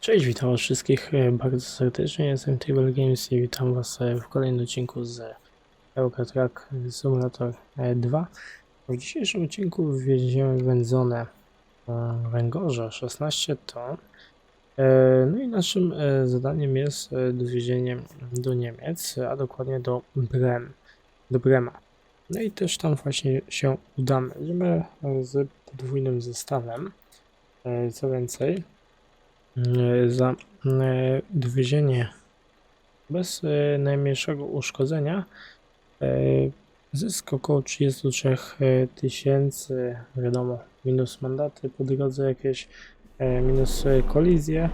Cześć, witam was wszystkich e, bardzo serdecznie, jestem Table Games i witam was e, w kolejnym odcinku z Eurotrack Simulator e, 2. W dzisiejszym odcinku wieziemy wędzone e, węgorze 16 ton. E, No i naszym e, zadaniem jest e, dowiezienie do Niemiec, a dokładnie do Brem, do Brema. No i też tam właśnie się udamy. Idziemy e, z podwójnym zestawem. E, Co więcej, e, za e, dowiezienie bez e, najmniejszego uszkodzenia e, zysk około 33 e, tysięcy, wiadomo, minus mandaty po drodze jakieś, e, minus e, kolizje.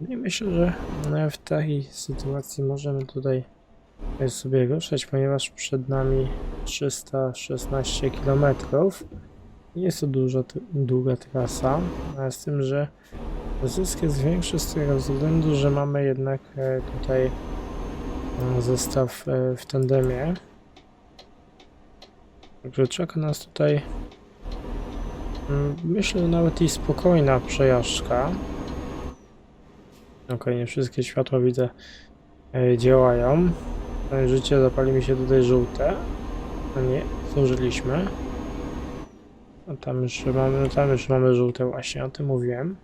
No i myślę, że e, w takiej sytuacji możemy tutaj e, sobie ruszać, ponieważ przed nami 316 km. Jest to dużo, długa trasa, z tym, że Zysk jest większy z tego względu, że mamy jednak e, tutaj e, zestaw e, w tandemie. Także czeka nas tutaj mm, myślę nawet i spokojna przejażdżka. Ok, nie wszystkie światła widzę działają. Życie zapali mi się tutaj żółte. A nie, zdążyliśmy. A tam już mamy, tam już mamy żółte właśnie, o tym mówiłem.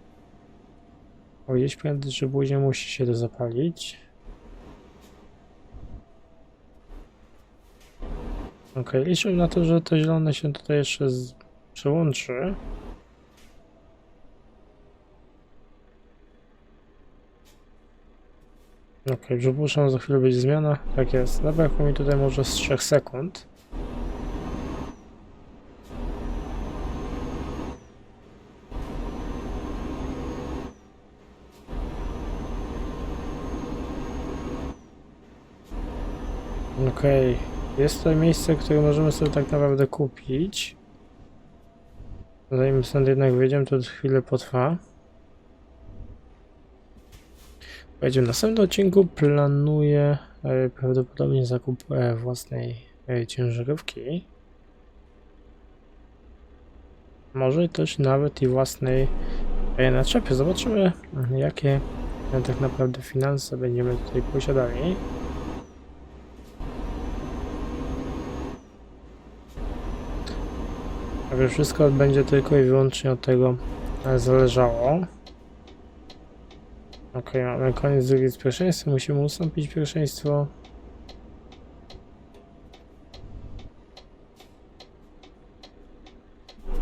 Prędzej czy później musi się to zapalić. Ok, liczę na to, że to zielone się tutaj jeszcze z... przełączy. Ok, przypuszczam, za chwilę będzie zmiana. Tak jest. Zabrakło mi tutaj może z 3 sekund. Okej, jest tutaj miejsce, które możemy sobie tak naprawdę kupić. Zanim stąd jednak wyjdziemy, to chwilę potrwa. Będzie w następnym odcinku planuję e, prawdopodobnie zakup e, własnej e, ciężarówki. Może też nawet i własnej e, naczepy. Zobaczymy, jakie e, tak naprawdę finanse będziemy tutaj posiadali. Wszystko będzie tylko i wyłącznie od tego e, zależało. Ok, mamy koniec drugiej z pierwszeństwa. Musimy ustąpić pierwszeństwo.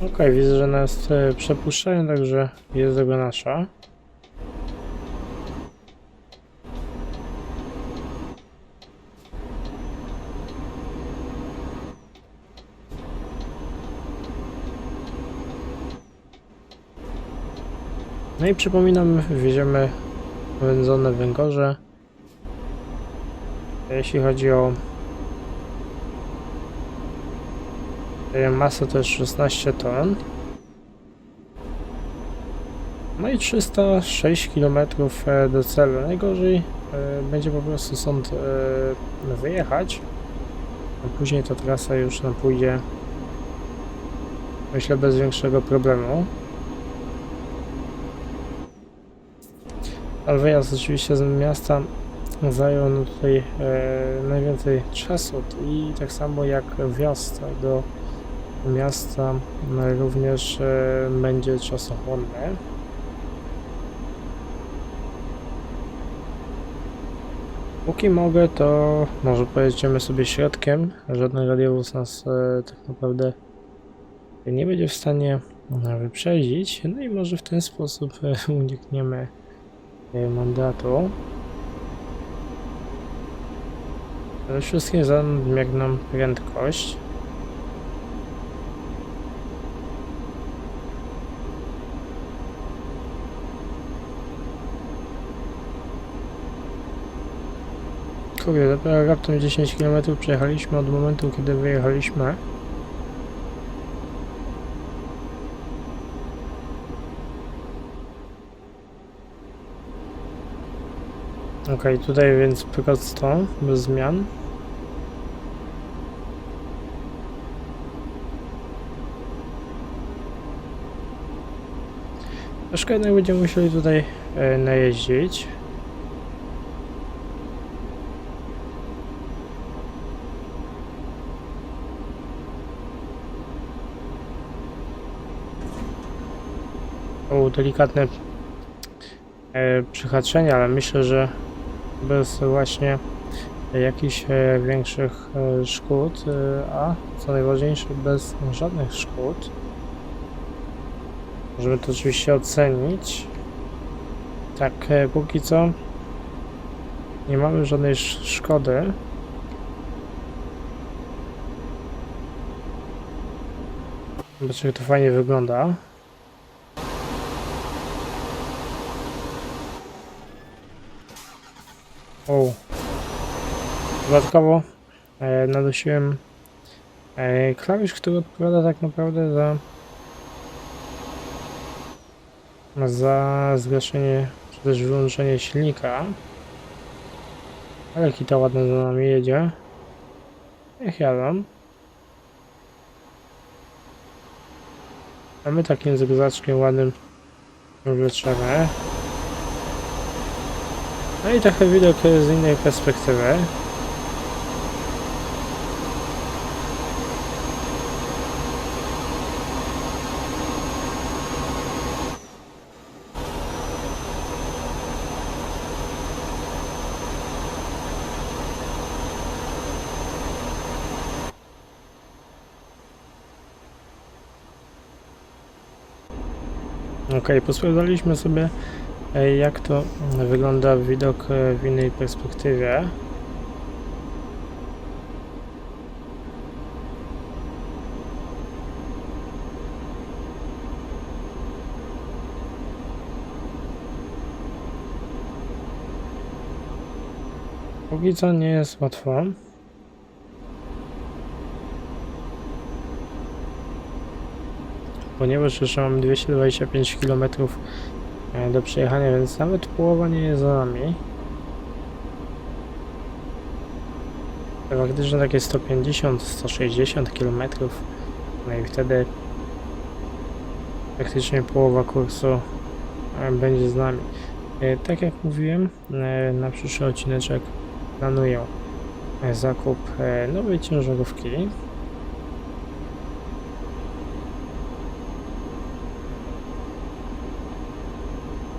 Ok, widzę, że nas e, przepuszczają, także jest droga nasza. No i przypominam, wieziemy wędzone węgorze. Jeśli chodzi o masę to jest 16 ton. No i 306 km e, do celu. Najgorzej e, będzie po prostu stąd e, wyjechać. A później ta trasa już nam pójdzie myślę bez większego problemu. Ale wyjazd oczywiście z miasta zajął no tutaj e, najwięcej czasu i tak samo jak wjazd do miasta no, również e, będzie czasochłonny. Póki mogę, to może pojedziemy sobie środkiem. Żaden radiowóz nas e, tak naprawdę nie będzie w stanie e, wyprzedzić. No i może w ten sposób e, unikniemy mandatu. Ale wszystkim nadmierną prędkość. Kurde, dopiero raptem 10 km przejechaliśmy od momentu, kiedy wyjechaliśmy. Okej, tutaj więc prosto, bez zmian. Troszkę jednak będziemy musieli tutaj e, najeździć. O, delikatne e, przyhaczenie, ale myślę, że bez właśnie jakichś e, większych e, szkód, e, a co najważniejsze bez żadnych szkód. Możemy to oczywiście ocenić. Tak, póki co nie mamy żadnej sz- szkody. Zobaczcie, jak to fajnie wygląda. Dodatkowo e, nadusiłem e, klawisz, który odpowiada tak naprawdę za za zgaszenie czy też wyłączenie silnika. Ale kita ładnie za nami jedzie. Niech jadą. A my takim zygzaczkiem ładnym wleczemy. No i trochę widok z innej perspektywy. Ok, posprawdzaliśmy sobie e, jak to wygląda widok e, w innej perspektywie. Póki co nie jest łatwo. Ponieważ jeszcze mam 225 km e, do przejechania, więc nawet połowa nie jest za nami. Faktycznie takie 150-160 km, no i wtedy praktycznie połowa kursu e, będzie z nami. E, Tak jak mówiłem, na przyszły odcineczek planuję zakup nowej ciężarówki.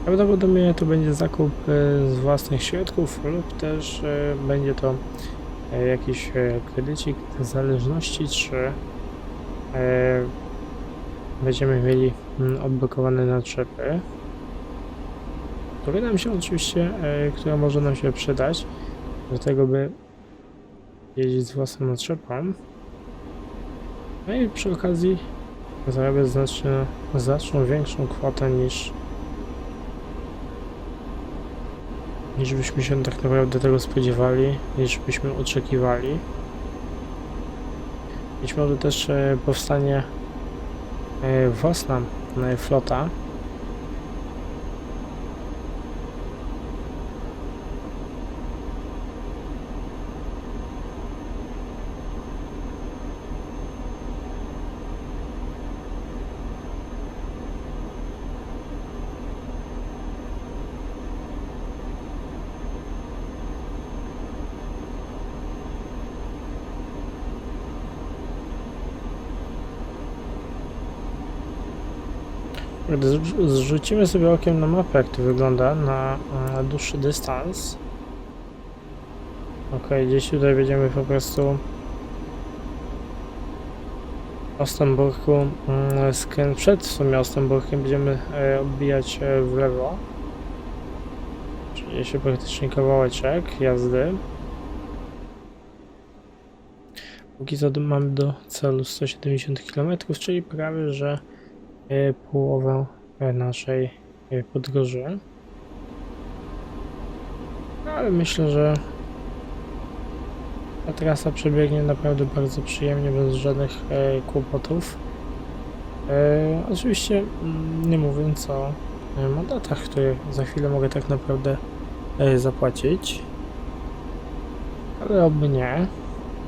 Prawdopodobnie to będzie zakup e, z własnych środków lub też e, będzie to e, jakiś kredycik w zależności czy będziemy mieli mm, odblokowane naczepy. Które nam się oczywiście, które może nam się przydać do tego, by jeździć z własną naczepą. No i przy okazji zarabiać znacznie, znacznie większą kwotę niż niż byśmy się tak naprawdę tego spodziewali, niż byśmy oczekiwali. Być może też e, powstanie e, własna e, flota. Gdy zrzu- zrzucimy sobie okiem na mapę, jak to wygląda na, na dłuższy dystans. Ok, gdzieś tutaj będziemy po prostu Ostenburgu, mm, skręt przed w sumie Ostenburgiem będziemy e, odbijać e, w lewo. Czyli jeszcze praktycznie kawałeczek jazdy. Póki co mamy do celu 170 km, czyli prawie, że połowę e, naszej e, podróży. Ale myślę, że ta trasa przebiegnie naprawdę bardzo przyjemnie, bez żadnych e, kłopotów. E, oczywiście mm, nie mówiąc o e, mandatach, które za chwilę mogę tak naprawdę e, zapłacić. Ale oby nie,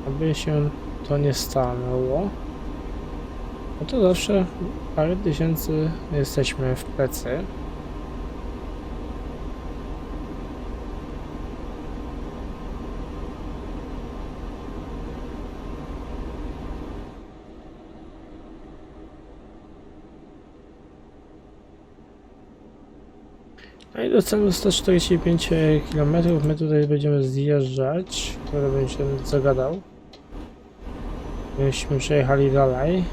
aby się to nie stanęło. No to zawsze parę tysięcy jesteśmy w plecy. No i do celu 145 km my tutaj będziemy zjeżdżać, który się zagadał. Byśmy przejechali dalej,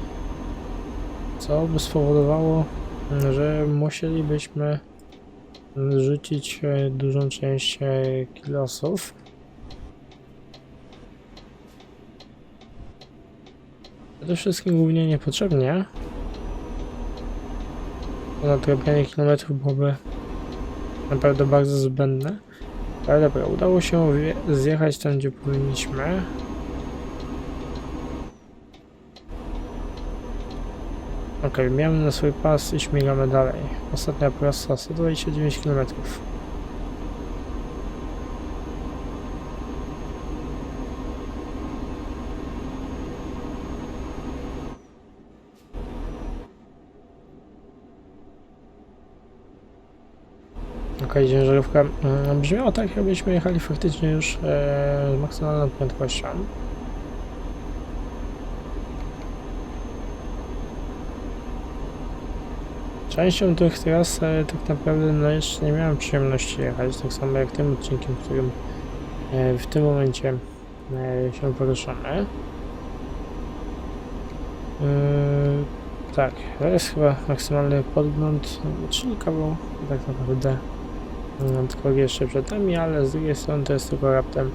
co by spowodowało, że musielibyśmy rzucić e, dużą część e, kilosów. Przede wszystkim głównie niepotrzebnie. Bo Nadrobianie kilometrów byłoby naprawdę bardzo zbędne. Ale dobra, udało się zjechać tam, gdzie powinniśmy. Okej, okay, na swój pas i śmigamy dalej. Ostatnia prosta, 129 km. Okej, ciężarówka mm, brzmiała tak, jakbyśmy jechali faktycznie już e, z maksymalną prędkością. Częścią tych tras tak naprawdę no jeszcze nie miałem przyjemności jechać, tak samo jak tym odcinkiem, którym e, w tym momencie e, się poruszamy. E, tak, to jest chyba maksymalny podgląd, czyli kawał tak naprawdę no, tylko jeszcze przed nami, ale z drugiej strony to jest tylko raptem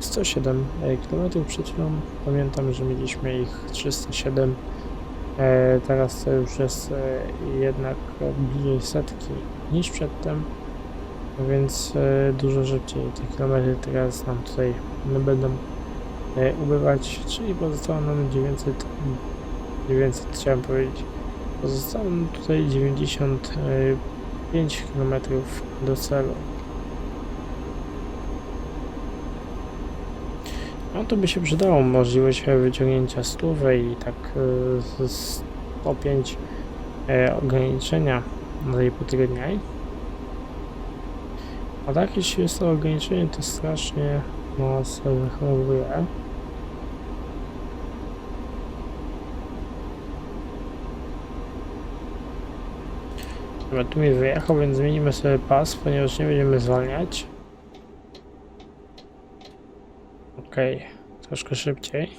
107 km przed chwilą. Pamiętam, że mieliśmy ich 307 E, teraz to już jest e, jednak bliżej setki niż przedtem, więc e, dużo szybciej te kilometry teraz nam tutaj będą e, ubywać, czyli pozostało nam 900, 900 chciałem powiedzieć, pozostało nam tutaj 95 km do celu. No to by się przydało możliwość wyciągnięcia stówy i tak z 105 e, ograniczenia na tej potrudniaj. A tak jeśli jest to ograniczenie to strasznie nas wychowuje. Dobra, tu mi wyjechał, więc zmienimy sobie pas, ponieważ nie będziemy zwalniać. Okej, troszkę szybciej.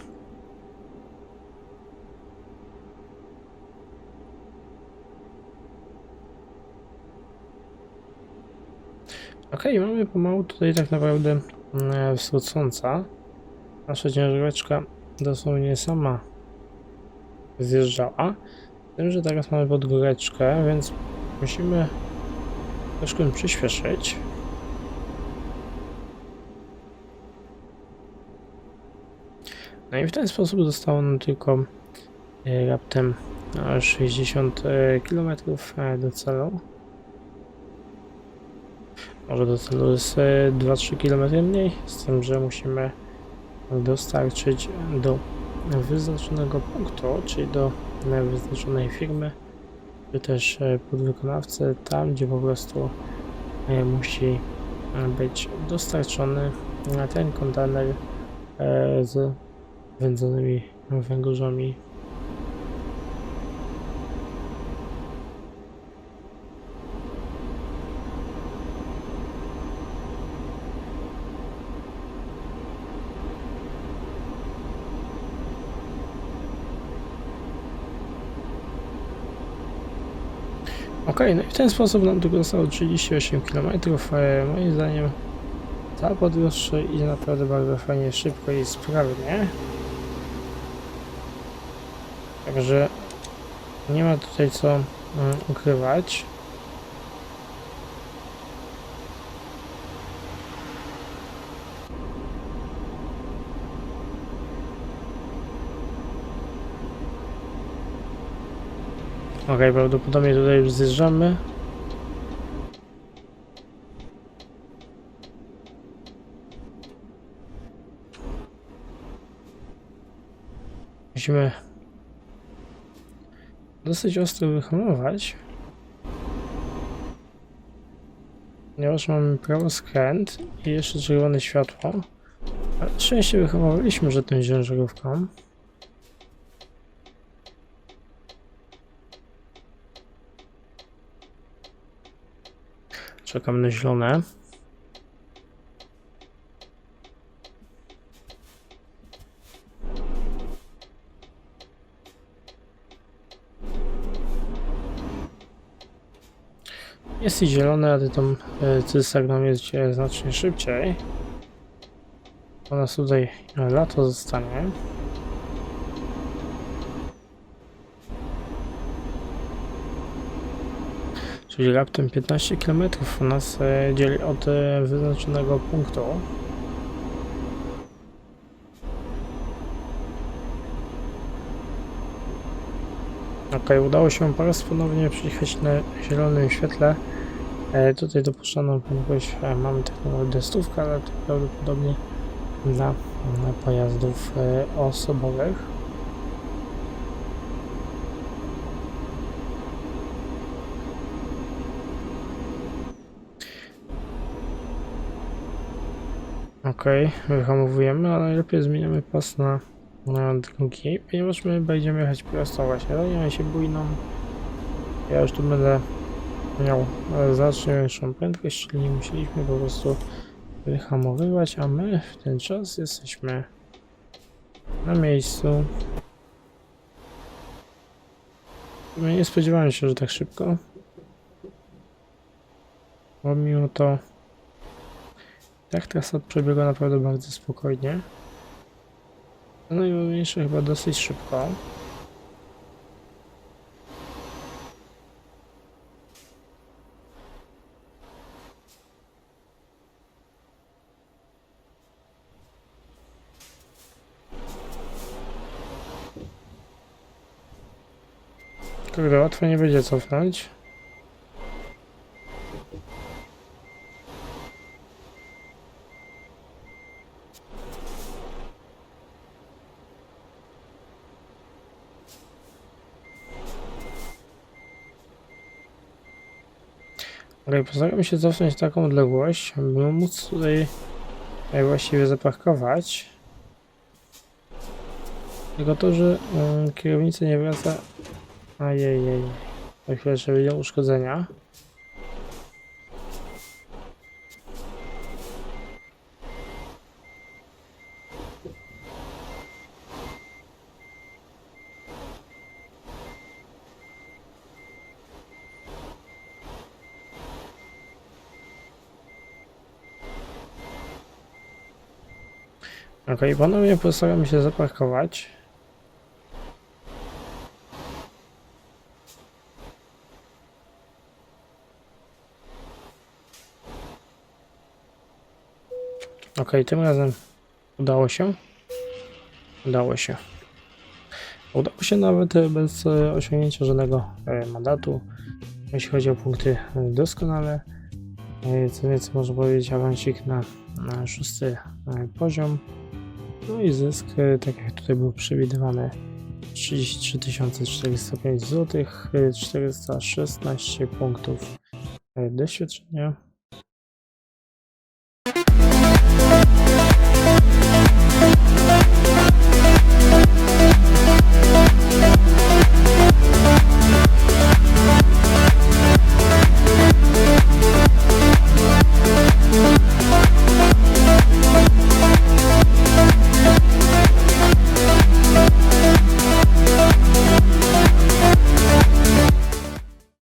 Okej, mamy pomału tutaj tak naprawdę wschód słońca. Nasza ciężaróweczka dosłownie sama zjeżdżała. Tym, że teraz mamy podgóreczkę, więc musimy troszkę przyspieszyć. No i w ten sposób zostało nam tylko e, raptem e, 60 km do celu. Może do celu jest e, 2-3 km mniej, z tym, że musimy dostarczyć do wyznaczonego punktu, czyli do e, wyznaczonej firmy, czy też e, podwykonawcy, tam gdzie po prostu e, musi e, być dostarczony e, ten kontener e, z wędzonymi węgorzami. Ok, no i w ten sposób nam tylko zostało 38 km. E, moim zdaniem ta podróż idzie naprawdę bardzo fajnie, szybko i sprawnie. Także nie ma tutaj co mm, ukrywać. Ok, prawdopodobnie tutaj już zjeżdżamy. Musimy dosyć ostro wyhamować. Ponieważ mamy prawo skręt i jeszcze czerwone światło. Ale szczęście wyhamowaliśmy, że tą ciężarówką. Czekam na zielone. Jest zielone, ale tą e, cystagną jeździ znacznie szybciej. U nas tutaj e, lato zostanie. Czyli raptem 15 km nas e, dzieli od e, wyznaczonego punktu. Ok, udało się po raz ponownie przyjechać na zielonym świetle. E, tutaj dopuszczoną prędkość e, mamy technologię destówkę, ale to prawdopodobnie dla, pojazdów e, osobowych. Ok, wyhamowujemy, ale najlepiej zmieniamy pas na, na drugi, ponieważ my będziemy jechać prosto właśnie, zajmiemy się bujną. Ja już tu będę miał e, znacznie większą prędkość, czyli musieliśmy po prostu wyhamowywać, a my w ten czas jesteśmy na miejscu. Nie spodziewałem się, że tak szybko. Bo mimo to tak trasa przebiega naprawdę bardzo spokojnie. No najważniejsze chyba dosyć szybko. Kurde, łatwo nie będzie cofnąć. Ale postaram się cofnąć taką odległość, by móc tutaj właściwie zaparkować. Tylko to, że um, kierownica nie wraca Ajajaj. Za jeszcze będzie uszkodzenia. Ok, ponownie postaram się zaparkować. Ok, tym razem udało się. Udało się. Udało się nawet e, bez e, osiągnięcia żadnego e, mandatu. Jeśli chodzi o punkty, doskonale. Co więcej, można powiedzieć, awansik na, na szósty poziom. No i zysk, tak jak tutaj był przewidywany, 33 405 zł, 416 punktów doświadczenia.